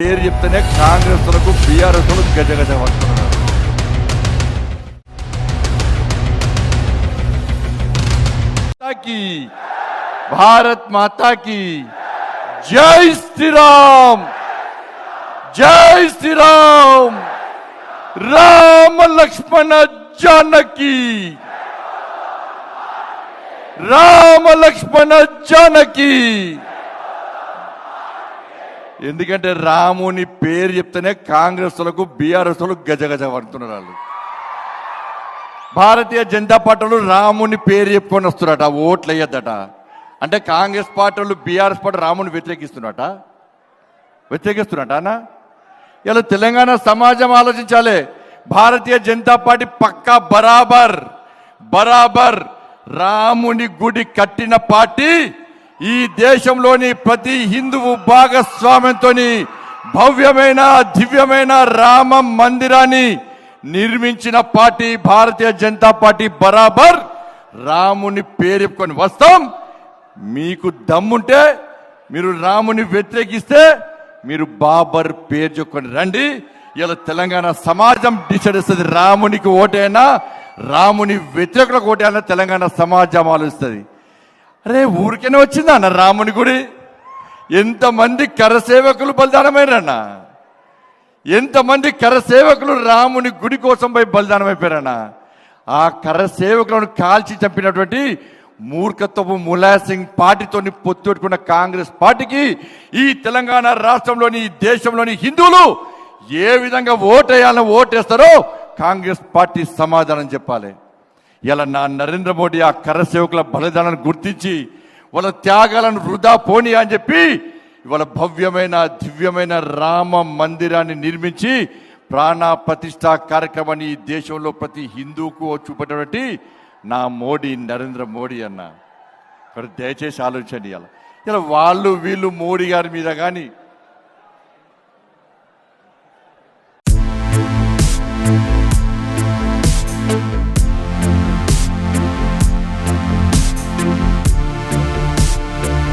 పేరు చెప్తేనే కాంగ్రెస్ లకు బీఆర్ఎస్ లకు గజ గజ వస్తున్నారు మాతాకి భారత్ మాతాకి జై శ్రీరామ్ జై శ్రీరామ్ రామ లక్ష్మణ జానకి రామ లక్ష్మణ జానకి ఎందుకంటే రాముని పేరు చెప్తేనే కాంగ్రెస్లకు బీఆర్ఎస్లకు గజగజ పడుతున్నారు వాళ్ళు. భారతీయ జనతా పార్టీలు రాముని పేరు చెప్పుకొని వస్తున్నారట ఓట్లు వేయద్దట అంటే కాంగ్రెస్ పార్టీలు బీఆర్ఎస్ పార్టీ రాముని వ్యతిరేకిస్తున్నట వ్యతిరేకిస్తున్నట అన్న? ఇలా తెలంగాణ సమాజం ఆలోచించాలి. భారతీయ జనతా పార్టీ పక్కా బరాబర్ బరాబర్ రాముని గుడి కట్టిన పార్టీ ఈ దేశంలోని ప్రతి హిందువు భాగస్వామ్యంతో భవ్యమైన దివ్యమైన రామ మందిరాన్ని నిర్మించిన పార్టీ భారతీయ జనతా పార్టీ బరాబర్. రాముని పేరుకొని వస్తాం. మీకు దమ్ముంటే మీరు రాముని వ్యతిరేకిస్తే మీరు బాబర్ పేరు చెప్పుకొని రండి. ఇలా తెలంగాణ సమాజం డిసైడ్ ఇస్తుంది రామునికి ఓటైనా రాముని వ్యతిరేకులకు ఓటైనా తెలంగాణ సమాజం ఆలోచిస్తుంది. అరే ఊరికేనే వచ్చిందా అన్న రాముని గుడి? ఎంతమంది కరసేవకులు బలిదానమైరన్న ఎంతమంది కరసేవకులు రాముని గుడి కోసం పోయి బలిదానం ఆ కరసేవకులను కాల్చి చంపినటువంటి మూర్ఖత్వపు ములాసింగ్ పార్టీతోని పొత్తు కాంగ్రెస్ పార్టీకి ఈ తెలంగాణ రాష్ట్రంలోని ఈ దేశంలోని హిందువులు ఏ విధంగా ఓటేయాలని ఓటేస్తారో కాంగ్రెస్ పార్టీ సమాధానం చెప్పాలి. ఇలా నా నరేంద్ర మోడీ ఆ కరసేవకుల బలిదానాన్ని గుర్తించి వాళ్ళ త్యాగాలను వృధా పోని అని చెప్పి ఇవాళ భవ్యమైన దివ్యమైన రామ మందిరాన్ని నిర్మించి ప్రాణ ప్రతిష్ట కార్యక్రమాన్ని ఈ దేశంలో ప్రతి హిందూకు చూపేటటువంటి నా మోడీ నరేంద్ర మోడీ అన్న. దయచేసి ఆలోచించండి ఇలా ఇలా వాళ్ళు వీళ్ళు మోడీ గారి మీద కానీ